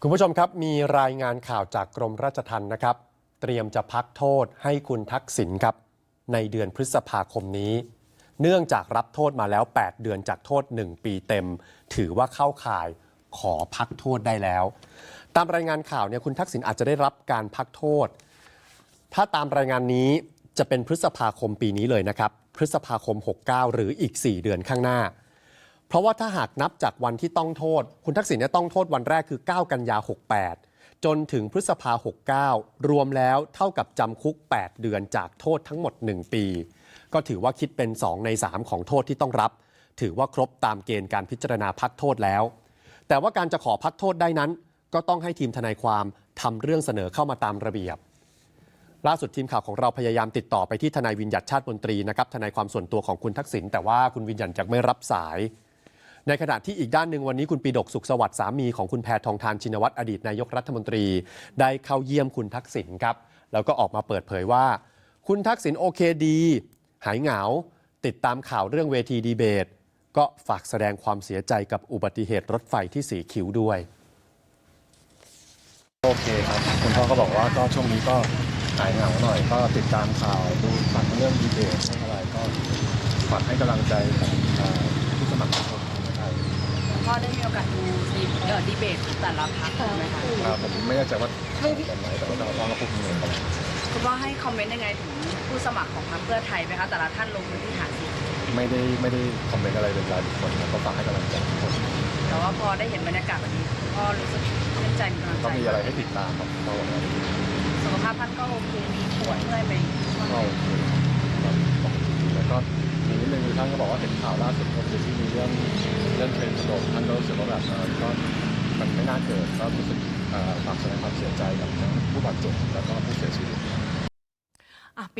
คุณผู้ชมครับมีรายงานข่าวจากกรมราชทัณฑ์นะครับ เตรียมจะพักโทษให้คุณทักษิณครับ ในเดือนพฤษภาคมนี้ เนื่องจากรับโทษมาแล้ว 8 เดือนจากโทษ 1 ปีเต็ม ถือว่าเข้าข่ายขอพักโทษได้แล้ว ตามรายงานข่าวเนี่ยคุณทักษิณอาจจะได้รับการพักโทษ ถ้าตามรายงานนี้จะเป็นพฤษภาคมปีนี้เลยนะครับ พฤษภาคม 69 หรืออีก 4 เดือนข้างหน้า ราะว่าถ้าหากนับจากวันที่ต้องโทษ คุณทักษิณเนี่ยต้องโทษวันแรกคือ 9 กันยา 68 จนถึงพฤษภา 69 รวมแล้วเท่ากับจำคุก 8 เดือนจากโทษทั้งหมด 1 ปี ก็ถือว่าคิดเป็น 2 ใน 3 ของโทษที่ต้องรับ ถือว่าครบตามเกณฑ์การพิจารณาพักโทษแล้ว แต่ว่าการจะขอพักโทษได้นั้น ก็ต้องให้ทีมทนายความทำเรื่องเสนอเข้ามาตามระเบียบล่าสุดทีมข่าวของเราพยายามติดต่อไปที่ทนายวินยัดชาติมนตรีนะครับทนายความส่วนตัวของคุณทักษิณแต่ว่าคุณวินยันยังไม่รับสาย ในขณะที่อีกด้านหนึ่งวันนี้คุณปีดกสุขสวัสดิ์สามีของคุณแพทองทานชินวัตรอดีตนายกรัฐมนตรี ได้เข้าเยี่ยมคุณทักษิณครับ แล้วก็ออกมาเปิดเผยว่า คุณทักษิณโอเคดี หายเหงา ติดตามข่าวเรื่องเวทีดีเบต ก็ฝากแสดงความเสียใจกับอุบัติเหตุรถไฟที่สีคิ้วด้วย โอเคครับคุณพ่อก็บอกว่าก็ช่วงนี้ก็หายเหงาหน่อย ก็ติดตามข่าวดูฟังเรื่องดีเบตเรื่องอะไรก็ฝากให้กำลังใจกับผู้สมัครทุกคนนะครับ ได้มีโอกาสดูดีเอ่อดีเบตแต่ละพักไหมคะอ่าผมไม่แน่ใจว่าแบบไหนแต่ว่าเราต้องมาพูดถึงกันคุณพ่อให้คอมเมนต์ยังไงถึงผู้สมัครของพรรคเพื่อไทยไหมคะแต่ละท่านลงพื้นที่หาเสียงไม่ได้ไม่ได้คอมเมนต์อะไรเป็นรายบุคคลนะก็ฝากให้กำลังใจทุกคนแต่ว่าพอได้เห็นบรรยากาศแบบนี้คุณพ่อรู้สึกชื่นใจมีกำลังก็ใจมีอะไรให้ติดตามครับก็หวังว่าสุขภาพท่านก็โอเคมีปวดเมื่อยไปบ้างไหมก็โอเคครับปกติแล้วก็มีนิดนึง ท่านก็บอกว่าเห็นข่าวล่าสุดก็คือที่มีเรื่องเรื่องเทรนด์ถล่มท่านก็รู้สึกว่าแบบเออก็มันไม่น่าเกิดก็รู้สึกฝากแสดงความเสียใจกับทั้งผู้บาดเจ็บแล้วก็ผู้เสียชีวิตอะปิด